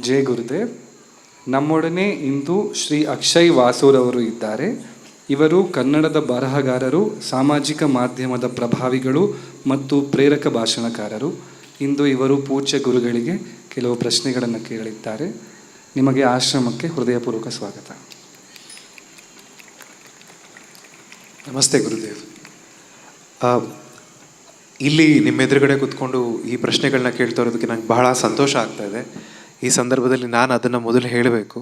ಜಯ ಗುರುದೇವ್ ನಮ್ಮೊಡನೆ ಇಂದು ಶ್ರೀ ಅಕ್ಷಯ್ ವಾಸೂರವರು ಇದ್ದಾರೆ. ಇವರು ಕನ್ನಡದ ಬರಹಗಾರರು, ಸಾಮಾಜಿಕ ಮಾಧ್ಯಮದ ಪ್ರಭಾವಿಗಳು ಮತ್ತು ಪ್ರೇರಕ ಭಾಷಣಕಾರರು. ಇಂದು ಇವರು ಪೂಜ್ಯ ಗುರುಗಳಿಗೆ ಕೆಲವು ಪ್ರಶ್ನೆಗಳನ್ನು ಕೇಳಿದ್ದಾರೆ. ನಿಮಗೆ ಆಶ್ರಮಕ್ಕೆ ಹೃದಯಪೂರ್ವಕ ಸ್ವಾಗತ. ನಮಸ್ತೆ ಗುರುದೇವ್. ಇಲ್ಲಿ ನಿಮ್ಮ ಎದುರುಗಡೆ ಕೂತ್ಕೊಂಡು ಈ ಪ್ರಶ್ನೆಗಳನ್ನ ಕೇಳ್ತಾ ಇರೋದಕ್ಕೆ ನಂಗೆ ಬಹಳ ಸಂತೋಷ ಆಗ್ತಾ ಇದೆ. ಈ ಸಂದರ್ಭದಲ್ಲಿ ನಾನು ಅದನ್ನು ಮೊದಲು ಹೇಳಬೇಕು.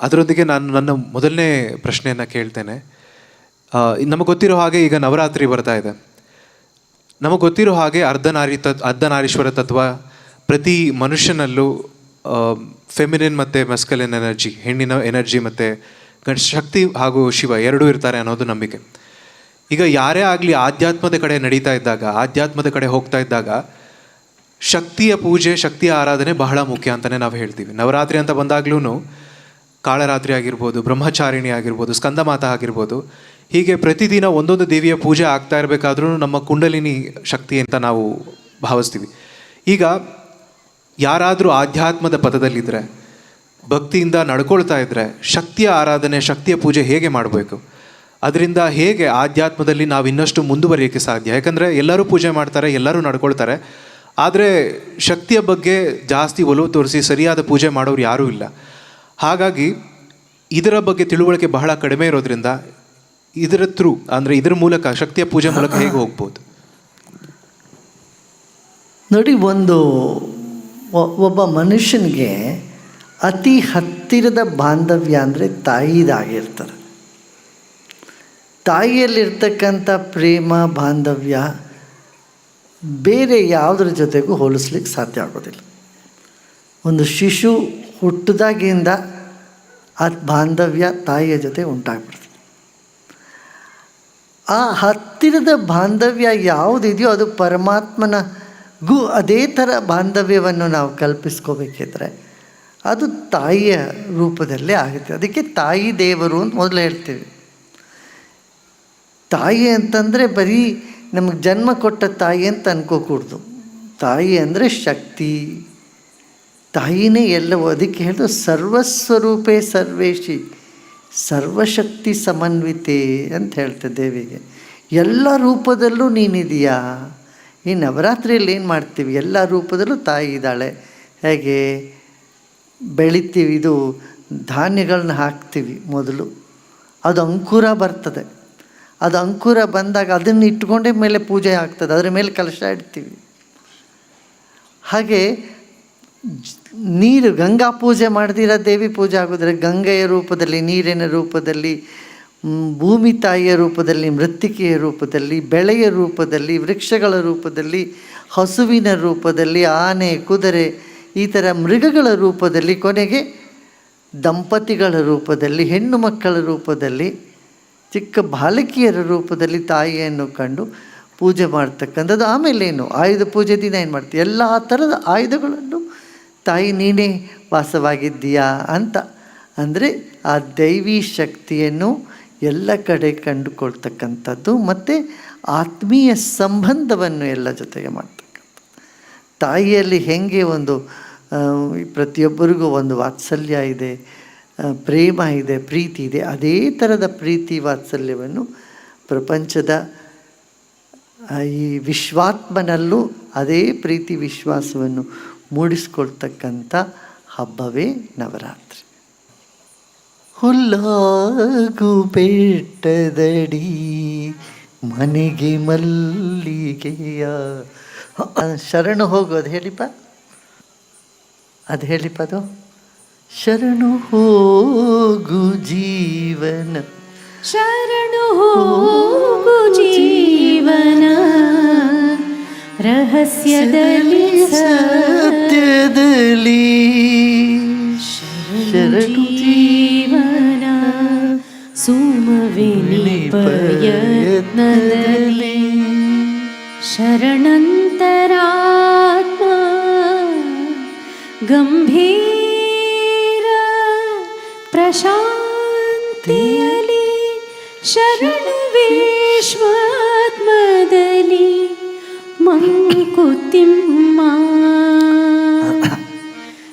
ಅದರೊಂದಿಗೆ ನಾನು ನನ್ನ ಮೊದಲನೇ ಪ್ರಶ್ನೆಯನ್ನು ಕೇಳ್ತೇನೆ. ನಮಗೆ ಗೊತ್ತಿರೋ ಹಾಗೆ ಈಗ ನವರಾತ್ರಿ ಬರ್ತಾ ಇದೆ. ನಮಗೆ ಗೊತ್ತಿರೋ ಹಾಗೆ ಅರ್ಧನಾರಿ ತತ್ ಅರ್ಧನಾರೀಶ್ವರ ತತ್ವ ಪ್ರತಿ ಮನುಷ್ಯನಲ್ಲೂ ಫೆಮಿನಿನ್ ಮತ್ತು ಮಸ್ಕಲಿನ್ ಎನರ್ಜಿ ಹೆಣ್ಣಿನ ಎನರ್ಜಿ ಮತ್ತು ಶಕ್ತಿ ಹಾಗೂ ಶಿವ ಎರಡೂ ಇರ್ತಾರೆ ಅನ್ನೋದು ನಂಬಿಕೆ. ಈಗ ಯಾರೇ ಆಗಲಿ ಆಧ್ಯಾತ್ಮದ ಕಡೆ ನಡೀತಾ ಇದ್ದಾಗ, ಆಧ್ಯಾತ್ಮದ ಕಡೆ ಹೋಗ್ತಾ ಇದ್ದಾಗ ಶಕ್ತಿಯ ಪೂಜೆ, ಶಕ್ತಿಯ ಆರಾಧನೆ ಬಹಳ ಮುಖ್ಯ ಅಂತಲೇ ನಾವು ಹೇಳ್ತೀವಿ. ನವರಾತ್ರಿ ಅಂತ ಬಂದಾಗ್ಲೂ ಕಾಳರಾತ್ರಿ ಆಗಿರ್ಬೋದು, ಬ್ರಹ್ಮಚಾರಿಣಿ ಆಗಿರ್ಬೋದು, ಸ್ಕಂದಮಾತ ಆಗಿರ್ಬೋದು, ಹೀಗೆ ಪ್ರತಿದಿನ ಒಂದೊಂದು ದೇವಿಯ ಪೂಜೆ ಆಗ್ತಾ ಇರಬೇಕಾದ್ರೂ ನಮ್ಮ ಕುಂಡಲಿನಿ ಶಕ್ತಿ ಅಂತ ನಾವು ಭಾವಿಸ್ತೀವಿ. ಈಗ ಯಾರಾದರೂ ಆಧ್ಯಾತ್ಮದ ಪದದಲ್ಲಿದ್ದರೆ ಭಕ್ತಿಯಿಂದ ನಡ್ಕೊಳ್ತಾ ಇದ್ದರೆ ಶಕ್ತಿಯ ಆರಾಧನೆ, ಶಕ್ತಿಯ ಪೂಜೆ ಹೇಗೆ ಮಾಡಬೇಕು? ಅದರಿಂದ ಹೇಗೆ ಆಧ್ಯಾತ್ಮದಲ್ಲಿ ನಾವು ಇನ್ನಷ್ಟು ಮುಂದುವರಿಯೋಕ್ಕೆ ಸಾಧ್ಯ? ಯಾಕಂದರೆ ಎಲ್ಲರೂ ಪೂಜೆ ಮಾಡ್ತಾರೆ, ಎಲ್ಲರೂ ನಡ್ಕೊಳ್ತಾರೆ ಆದರೆ ಶಕ್ತಿಯ ಬಗ್ಗೆ ಜಾಸ್ತಿ ಒಲವು ತೋರಿಸಿ, ಸರಿಯಾದ ಪೂಜೆ ಮಾಡೋರು ಯಾರೂ ಇಲ್ಲ. ಹಾಗಾಗಿ ಇದರ ಬಗ್ಗೆ ತಿಳುವಳಿಕೆ ಬಹಳ ಕಡಿಮೆ ಇರೋದ್ರಿಂದ ಇದರ ಥ್ರೂ ಅಂದರೆ ಇದರ ಮೂಲಕ ಶಕ್ತಿಯ ಪೂಜೆ ಮೂಲಕ ಹೇಗೆ ಹೋಗ್ಬೋದು? ನೋಡಿ, ಒಂದು ಒಬ್ಬ ಮನುಷ್ಯನಿಗೆ ಅತಿ ಹತ್ತಿರದ ಬಾಂಧವ್ಯ ಅಂದರೆ ತಾಯಿದಾಗಿರ್ತಾರೆ. ತಾಯಿಯಲ್ಲಿರ್ತಕ್ಕಂಥ ಪ್ರೇಮ, ಬಾಂಧವ್ಯ ಬೇರೆ ಯಾವುದ್ರ ಜೊತೆಗೂ ಹೋಲಿಸ್ಲಿಕ್ಕೆ ಸಾಧ್ಯ ಆಗೋದಿಲ್ಲ. ಒಂದು ಶಿಶು ಹುಟ್ಟಿದಾಗಿಂದ ಆ ಬಾಂಧವ್ಯ ತಾಯಿಯ ಜೊತೆ ಉಂಟಾಗ್ಬಿಡ್ತದೆ. ಆ ಹತ್ತಿರದ ಬಾಂಧವ್ಯ ಯಾವುದಿದೆಯೋ ಅದು ಪರಮಾತ್ಮನಗೂ ಅದೇ ಥರ ಬಾಂಧವ್ಯವನ್ನು ನಾವು ಕಲ್ಪಿಸ್ಕೋಬೇಕಿದ್ರೆ ಅದು ತಾಯಿಯ ರೂಪದಲ್ಲೇ ಆಗುತ್ತೆ. ಅದಕ್ಕೆ ತಾಯಿ ದೇವರು ಅಂತ ಮೊದಲು ಹೇಳ್ತೀವಿ. ತಾಯಿ ಅಂತಂದರೆ ಬರೀ ನಮಗೆ ಜನ್ಮ ಕೊಟ್ಟ ತಾಯಿ ಅಂತ ಅನ್ಕೋಕೂಡ್ದು. ತಾಯಿ ಅಂದರೆ ಶಕ್ತಿ. ತಾಯಿನೇ ಎಲ್ಲವೂ. ಅದಕ್ಕೆ ಹೇಳಿದ್ರು ಸರ್ವಸ್ವರೂಪೇ ಸರ್ವೇಶಿ, ಸರ್ವಶಕ್ತಿ ಸಮನ್ವಿತೆ ಅಂತ ಹೇಳ್ತೆ ದೇವಿಗೆ. ಎಲ್ಲ ರೂಪದಲ್ಲೂ ನೀನಿದೆಯಾ? ಈ ನವರಾತ್ರಿಯಲ್ಲಿ ಏನು ಮಾಡ್ತೀವಿ? ಎಲ್ಲ ರೂಪದಲ್ಲೂ ತಾಯಿ ಇದ್ದಾಳೆ. ಹೇಗೆ? ಬೆಳಿತೀವಿ, ಇದು ಧಾನ್ಯಗಳನ್ನ ಹಾಕ್ತೀವಿ ಮೊದಲು. ಅದು ಅಂಕುರ ಬರ್ತದೆ. ಅದು ಅಂಕುರ ಬಂದಾಗ ಅದನ್ನು ಇಟ್ಕೊಂಡೇ ಮೇಲೆ ಪೂಜೆ ಆಗ್ತದೆ. ಅದರ ಮೇಲೆ ಕಲಶ ಇಡ್ತೀವಿ. ಹಾಗೆ ನೀರು ಗಂಗಾ ಪೂಜೆ ಮಾಡ್ದಿರ ದೇವಿ ಪೂಜೆ ಆಗೋದ್ರೆ ಗಂಗೆಯ ರೂಪದಲ್ಲಿ, ನೀರಿನ ರೂಪದಲ್ಲಿ ಭೂಮಿ ತಾಯಿಯ ರೂಪದಲ್ಲಿ, ಮೃತ್ತಿಕೆಯ ರೂಪದಲ್ಲಿ, ಬೆಳೆಯ ರೂಪದಲ್ಲಿ, ವೃಕ್ಷಗಳ ರೂಪದಲ್ಲಿ, ಹಸುವಿನ ರೂಪದಲ್ಲಿ, ಆನೆ, ಕುದುರೆ ಈ ಥರ ಮೃಗಗಳ ರೂಪದಲ್ಲಿ, ಕೊನೆಗೆ ದಂಪತಿಗಳ ರೂಪದಲ್ಲಿ, ಹೆಣ್ಣು ಮಕ್ಕಳ ರೂಪದಲ್ಲಿ ಚಿಕ್ಕ ಬಾಲಕಿಯರ ರೂಪದಲ್ಲಿ ತಾಯಿಯನ್ನು ಕಂಡು ಪೂಜೆ ಮಾಡ್ತಕ್ಕಂಥದ್ದು. ಏನು? ಆಯುಧ ಪೂಜೆ ದಿನ ಏನು ಮಾಡ್ತೀವಿ ಎಲ್ಲ ಥರದ ಆಯುಧಗಳನ್ನು ತಾಯಿ ನೀನೇ ವಾಸವಾಗಿದ್ದೀಯಾ ಅಂತ. ಅಂದರೆ ಆ ದೈವಿ ಶಕ್ತಿಯನ್ನು ಎಲ್ಲ ಕಡೆ ಕಂಡುಕೊಳ್ತಕ್ಕಂಥದ್ದು ಮತ್ತು ಆತ್ಮೀಯ ಸಂಬಂಧವನ್ನು ಎಲ್ಲ ಜೊತೆಗೆ ಮಾಡ್ತಕ್ಕಂಥ ತಾಯಿಯಲ್ಲಿ ಹೇಗೆ ಒಂದು ಪ್ರತಿಯೊಬ್ಬರಿಗೂ ಒಂದು ವಾತ್ಸಲ್ಯ ಇದೆ ಪ್ರೇಮ ಇದೆ, ಪ್ರೀತಿ ಇದೆ, ಅದೇ ಥರದ ಪ್ರೀತಿ ವಾತ್ಸಲ್ಯವನ್ನು ಪ್ರಪಂಚದ ಈ ವಿಶ್ವಾತ್ಮನಲ್ಲೂ ಅದೇ ಪ್ರೀತಿ ವಿಶ್ವಾಸವನ್ನು ಮೂಡಿಸ್ಕೊಳ್ತಕ್ಕಂಥ ಹಬ್ಬವೇ ನವರಾತ್ರಿ. ಹುಲ್ಲಾಗು ಬೆಟ್ಟದಡಿ ಮನೆಗೆ ಮಲ್ಲಿಗೆಯ ಶರಣು ಹೋಗೋದು ಹೇಳಿಪ್ಪ? ಅದು ಹೇಳಿಪ್ಪ ಅದು? ಶರಣು ಹೋಗು ಜೀವನ ಶರಣು ಹೋಗು ಜೀವನ ರಹಸ್ಯದಲ್ಲಿ ಸತ್ಯದಲ್ಲಿ ಶರಣು ಜೀವನ ಸುಮವಿನಿಪಯತ್ನದಲ್ಲಿ ಶರಣಂತರಾತ್ಮ ಗಂಭೀರ ಪ್ರಶಾಂತಿಯಲಿ ಶರಣು ವಿಶ್ವಾತ್ಮದಲ್ಲಿ ಮಂಕುತಿಮ್ಮ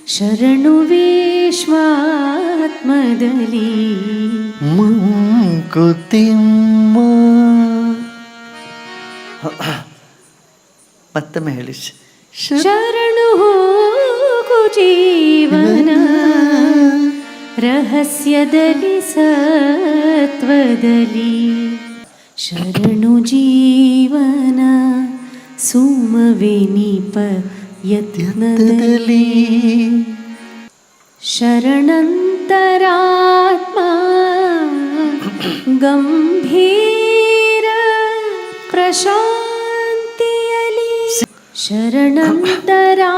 ಶರಣು ವಿಶ್ವಾತ್ಮದಲ್ಲಿ ಮಂಕುತಿಮ್ಮ ಮತ್ತೊಮ್ಮೆ ಹೇಳಿ ಶ- ಶ- ಶರಣು ಹೋಗು ಜೀವನ ರಹಸ್ಯದಲ್ಲಿ ಸತ್ವದಲ್ಲಿ ಶರಣು ಜೀವನ ಸುಮವೆನಿಪ ಯತ್ನದಲ್ಲಿ ಶರಣಂತರಾತ್ಮ ಗಂಭೀರ ಪ್ರಶಾಂತಿಯಲಿ ಶರಣಂತರಾತ್ಮ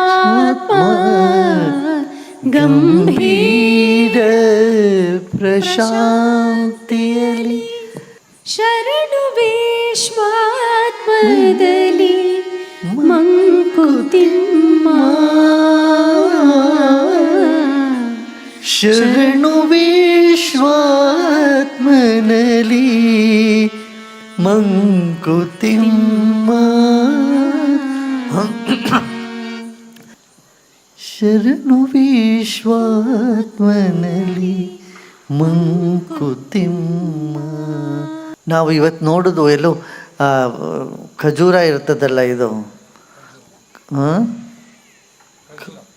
ಗಂಭೀರ ಪ್ರಶಾಂತಿಯಲ್ಲಿ ಶರಣು ವಿಶ್ವಾತ್ಮದಲ್ಲಿ ಮಂಕುತಿಮ್ಮ ಶರಣು ವಿಶ್ವಾತ್ಮನಲಿ ಮಂಕುತಿಮ್ಮ ಶರಣು ವಿಶ್ವಾತ್ಮನಲಿ ಮಂಕುತಿಮ್ಮ ನಾವು ಇವತ್ತು ನೋಡೋದು ಎಲ್ಲೋ ಖಜೂರ ಇರ್ತದಲ್ಲ ಇದು?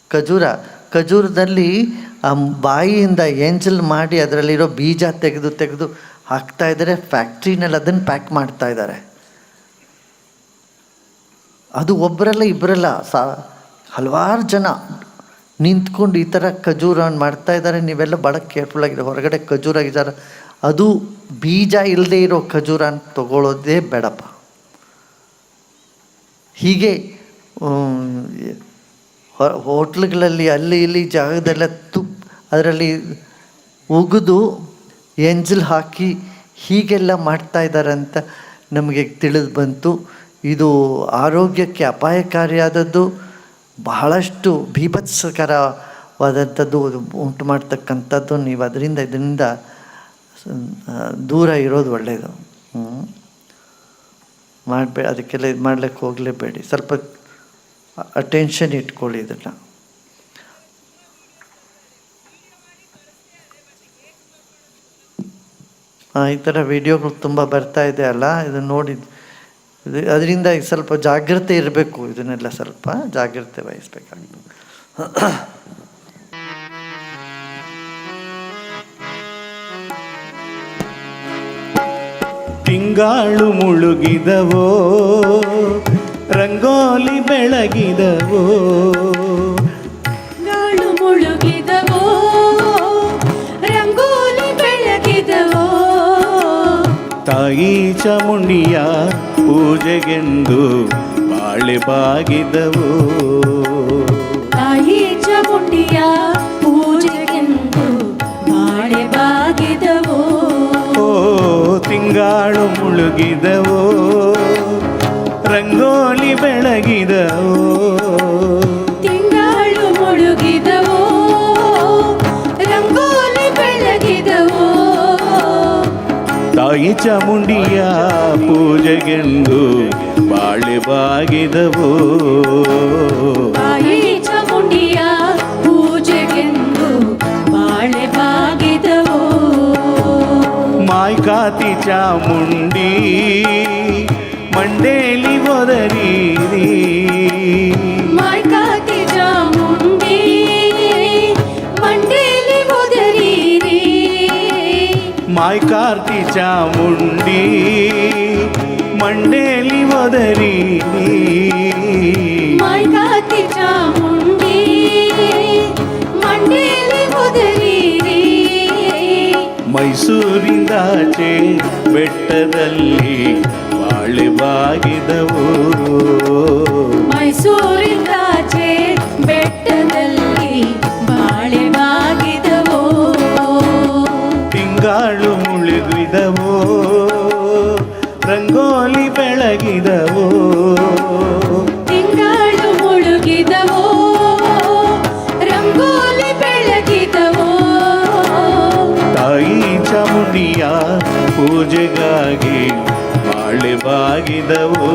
ಖಜೂರ. ಖಜೂರದಲ್ಲಿ, ಆ, ಬಾಯಿಯಿಂದ ಎಂಜಲ್ ಮಾಡಿ ಅದರಲ್ಲಿರೋ ಬೀಜ ತೆಗೆದು ತೆಗೆದು ಹಾಕ್ತಾ ಇದ್ದಾರೆ ಫ್ಯಾಕ್ಟ್ರಿನಲ್ಲಿ ಅದನ್ನು ಪ್ಯಾಕ್ ಮಾಡ್ತಾ ಇದ್ದಾರೆ ಅದು ಒಬ್ಬರಲ್ಲ ಇಬ್ಬರಲ್ಲ ಸಾ, ಹಲವಾರು ಜನ. ನಿಂತ್ಕೊಂಡು ಈ ಥರ ಖಜೂರ ಮಾಡ್ತಾ ಇದ್ದಾರೆ. ನೀವೆಲ್ಲ ಭಾಳ ಕೇರ್ಫುಲ್ ಆಗಿದೆ ಹೊರಗಡೆ ಖಜೂರ ಆಗಿದ್ದಾರೆ ಅದು ಬೀಜ ಇಲ್ಲದೆ ಇರೋ ಖಜೂರ ತಗೊಳ್ಳೋದೇ ಬೇಡಪ್ಪ. ಹೀಗೆ ಹೋಟ್ಲುಗಳಲ್ಲಿ ಅಲ್ಲಿ ಇಲ್ಲಿ ಜಾಗದೆಲ್ಲ ತುಪ್ಪ ಅದರಲ್ಲಿ ಉಗಿದು ಎಂಜಲ್ ಹಾಕಿ ಹೀಗೆಲ್ಲ ಮಾಡ್ತಾ ಇದ್ದಾರೆ ಅಂತ ನಮಗೆ ತಿಳಿದು ಬಂತು. ಇದು ಆರೋಗ್ಯಕ್ಕೆ ಅಪಾಯಕಾರಿಯಾದದ್ದು. ಬಹಳಷ್ಟು ಭೀಭತ್ಸಕರವಾದಂಥದ್ದು ಉಂಟು ಮಾಡ್ತಕ್ಕಂಥದ್ದು ನೀವು ಅದರಿಂದ ಇದರಿಂದ ದೂರ ಇರೋದು ಒಳ್ಳೆಯದು ಮಾಡಬೇಡಿ ಅದಕ್ಕೆಲ್ಲ ಇದು ಮಾಡಲಿಕ್ಕೆ ಹೋಗಲೇಬೇಡಿ. ಸ್ವಲ್ಪ ಅಟೆನ್ಷನ್ ಇಟ್ಕೊಳ್ಳಿ ಇದನ್ನು. ಈ ಥರ ವಿಡಿಯೋಗಳು ತುಂಬ ಬರ್ತಾ ಇದೆ ಅಲ್ಲ? ಇದನ್ನು ನೋಡಿ. ಇದು ಅದರಿಂದ ಸ್ವಲ್ಪ ಜಾಗ್ರತೆ ಇರಬೇಕು ಇದನ್ನೆಲ್ಲ ಸ್ವಲ್ಪ ಜಾಗ್ರತೆ ವಹಿಸ್ಬೇಕಾಗ್ತದೆ. ತಿಂಗಾಳು ಮುಳುಗಿದವೋ ರಂಗೋಲಿ ಬೆಳಗಿದವೋ ಗಾಳು ಮುಳುಗಿದವೋ ರಂಗೋಲಿ ಬೆಳಗಿದವೋ. ತಾಯಿ ಚಾಮುಂಡಿಯ ಪೂಜೆಗೆಂದು ಬಾಳೆ ಬಾಗಿದವೋ. ತಾಯಿ ಚಾಮುಂಡಿಯ ಪೂಜೆಗೆಂದು ಬಾಳೆ ಬಾಗಿದವೋ. ಓ ತಿಂಗಾಳು ಮುಳುಗಿದವೋ. ರಂಗೋಲಿ ಬೆಳಗಿದವೋ. ತಾಯಿ ಚಾಮುಂಡಿಯ ಪೂಜೆಗೆಂದು ಬಾಳೆ ಬಾಗಿದವು. ತಾಯಿ ಚಾಮುಂಡಿಯ ಪೂಜೆಗೆಂದು ಬಾಳೆ ಬಾಗಿದವೋ. ಮಾಯ್ಕಾತಿ ಚಾಮುಂಡಿ ಮಂಡೇಲಿ ಒದರೀರಿ. ಮಾಯ್ಕಾತಿ ಮಾಯ್ಕಾರ್ತಿ ಚಾಮುಂಡಿ ಮಂಡೇಲಿ ಒದರೀರಿ ಮಾಯ್ಕಾತಿ ಚಾಮುಂಡಿ ಮಂಡೇಲಿ ಒದರೀರಿ ಮೈಸೂರಿಂದಾಚೆ ಬೆಟ್ಟದಲ್ಲಿ ಬಾಳೆ ಬಾಗಿದವು ಮೈಸೂರಿಂದಾಚೆ ಚಾಮುಂಡಿಯ ಪೂಜೆಗಾಗಿ ಬಾಳೆ ಬಾಗಿದವು.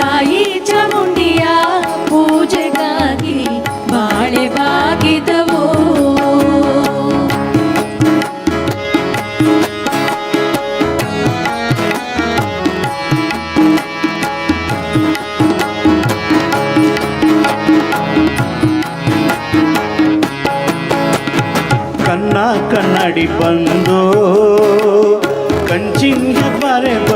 ತಾಯಿ ಚಾಮುಂಡಿಯ ಪೂಜೆಗಾಗಿ ಬಾಳೆ ಬಾಗಿದವೋ. ಮಾಡಿ ಬಂದು ಕಂಚಿಂಗ್ ಬರೆದ